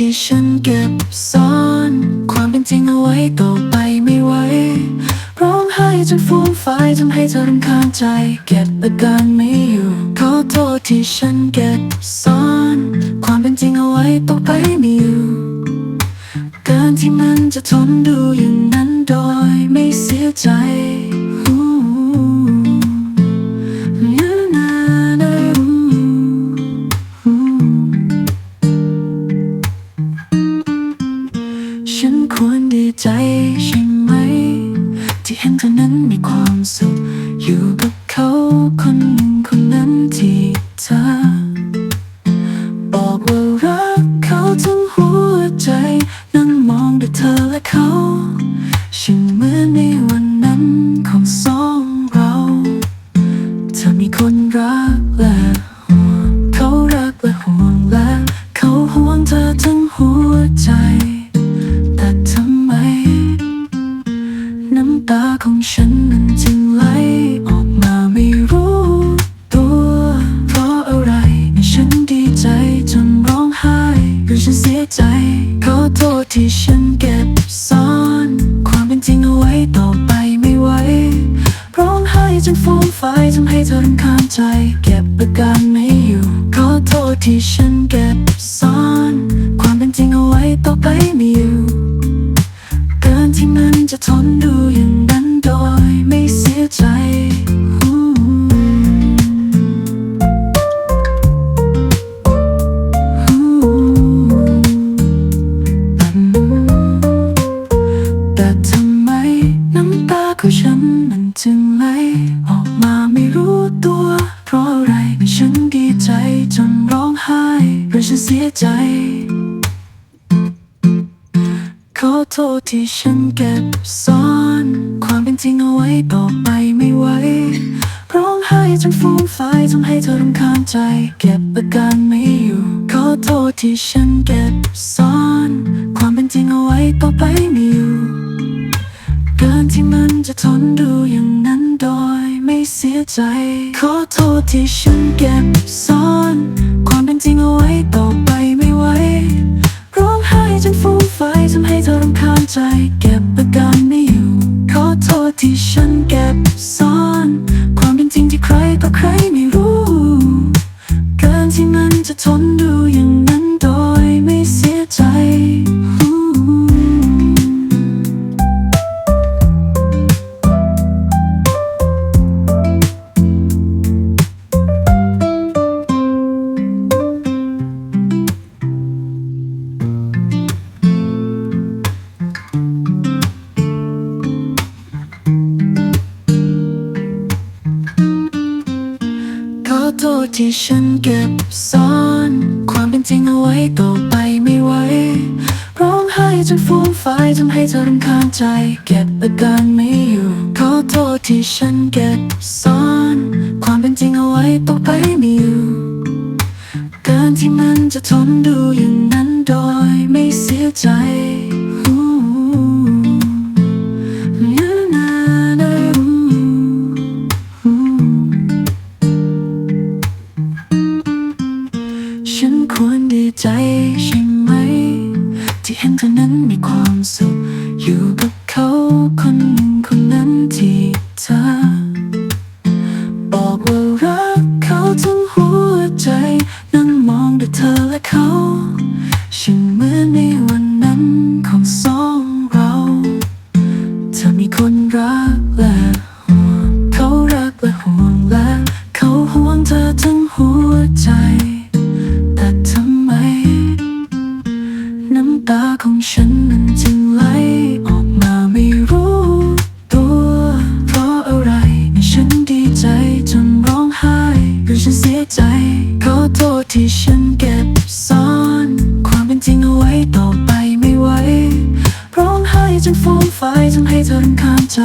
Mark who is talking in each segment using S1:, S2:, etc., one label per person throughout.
S1: ที่ฉันเก็บซ่อน ความเป็นจริงเอาไว้ต่อไปไม่ไหวร้องไห้จนฟูมฟายทำให้เธอรำคาญใจ เก็บอาการไม่อยู่ ขอโทษที่ฉันเก็บซ่อน ความเป็นจริงเอาไว้ต่อไปไม่อยู่กินที่มันจะทนดูอย่างนั้นโดยไม่เสียใจ มีความสุข อยู่กับเขาคนหนึ่งคนนั้นที่เธอ ฟทำให้เธอรำคาญใจ เก็บอาการไม่อยู่ ขอโทษที่ฉันเก็บซ่อน ความเป็นจริงเอาไว้ต่อไปไม่อยู่ เกินที่มันจะทน เพราะอะไรฉันดีใจจนร้องไห้หรือฉันเสียใจ ขอโทษที่ฉันเก็บซ่อน ความเป็นจริงเอาไว้ต่อไปไม่ไหวร้องไห้จนฟูมฟทำให้เธอรำคาญใจ เก็บอาการไม่อยู่ ขอโทษที่ฉันเก็บซ่อน ความเป็นจริงเอาไว้ต่อไปไม่อยู่เกินที่มันจะทนดู เสียใจ ขอโทษที่ฉันเก็บซ่อน ความเป็นจริงเอาไว้ต่อไปไม่ไหวร้องไห้จนฟูมฟทำให้เธอรำคาญใจ เก็บอาการไม่อยู่ ขอโทษที่ฉันเก็บซ่อน ความเป็นจริงที่ใครต่อใครไม่รู้ เกินที่มันจะทนดู ที่ฉันเก็บซ่อน ความเป็นจริงเอาไว้ต่อไปไม่ไหวร้องไห้จนฟูมฟายทำให้เธอรำคาญใจ เก็บอาการไม่อยู่ ขอโทษที่ฉันเก็บซ่อน ความเป็นจริงเอาไว้ต่อไปไม่อยู่กินที่มันจะทนดูอย่างนั้นโดยไม่เสียใจ ดีใจใช่ไหม ที่เห็นเธอนั้นมีความสุข อยู่กับเขาคนหนึ่งคนนั้นที่เธอ ตาของฉันนั้นจึงไหลออกมาไม่รู้ตัว เพราะอะไรฉันดีใจจนร้องไห้หรือฉันเสียใจ ขอโทษที่ฉันเก็บซ่อน ความเป็นจริงเอาไว้ต่อไปไม่ไหวร้องไห้จนฟูมฟายทำให้เธอรำคาญใจ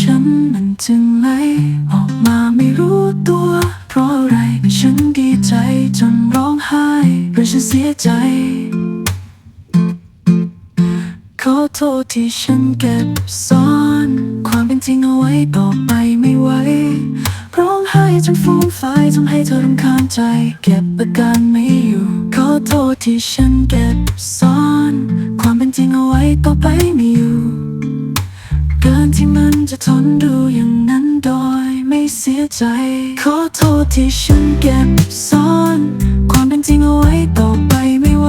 S1: ฉันมันจึงไหลออกมาไม่รู้ตัว เพราะอะไรแฉันดีใจจนร้องไห้หรือฉันเสียใจ ขอโทษที่ฉันเก็บซ่อน ความเป็นจริงเอาไว้ต่อไปไม่ไหวร้องไห้จนฟูมฟายทำให้เธอรำคาญใจ เก็บอาการไม่อยู่ ขอโทษที่ฉันเก็บซ่อน ความเป็นจริงเอาไว้ต่อไปไม่อยู่ันจะทนดูอย่างนั้นโดยไม่เสียใจ ขอโทษที่ฉันเก็บซ่อน ความเป็นจริงเอาไว้ต่อไปไม่ไหว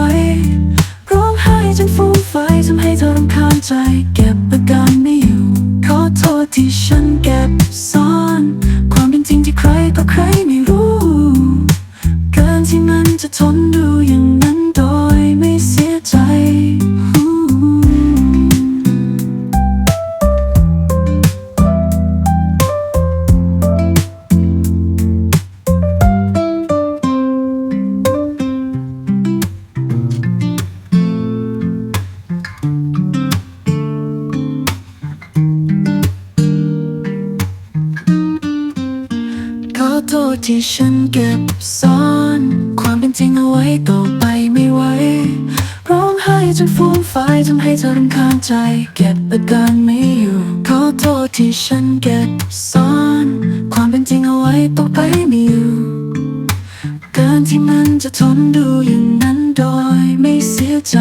S1: ร้องไห้จนฟูมไฟทำให้เธอรำคาญใจ เก็บอาการไม่อยู่ ขอโทษที่ฉันเก็บ อโทษที่ฉันเก็บซ่อน ความเป็นจริงเอาไว้ต่อไปไม่ไหวร้องไห้จนฟูมฟายทำให้เธอรำคาญใจ เก็บอาการไม่อยู่ ขอโทษที่ฉันเก็บซ่อน ความเป็นจริงเอาไว้ต่อไปไม่อยู่เกินที่มันจะทนดูอย่างนั้นโดยไม่เสียใจ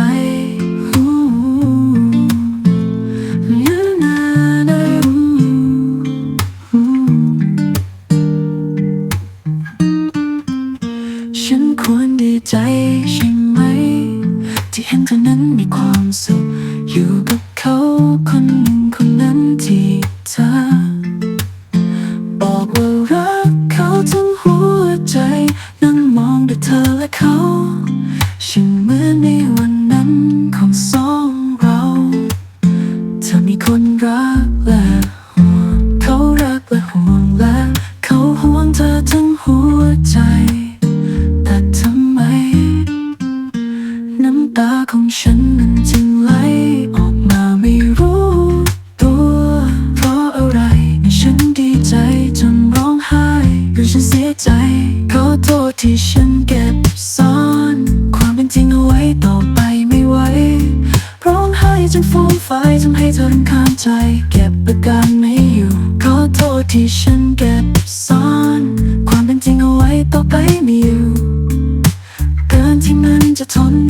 S1: ฉันควรดีใจใช่ไหม ที่เห็นเธอนั้นมีความสุข อยู่กับเขาคนหนึ่งคนนั้นที่เธอ บอกว่ารักเขาทั้งหัวใจ นั่งมองดูเธอและเขา ฉันเหมือนใน ก็บซ่อน ความเป็นจริงเอาไว้ต่อไปไม่ไหวร้องไห้จนฟูมฟทำให้เธอรำคาญใจ เก็บอาการไม่อยู่ ขอโทษที่ฉันเก็บซ่อน ความเป็นจริงเอาไว้ต่อไปไม่อยู่ เกินที่มันจะทน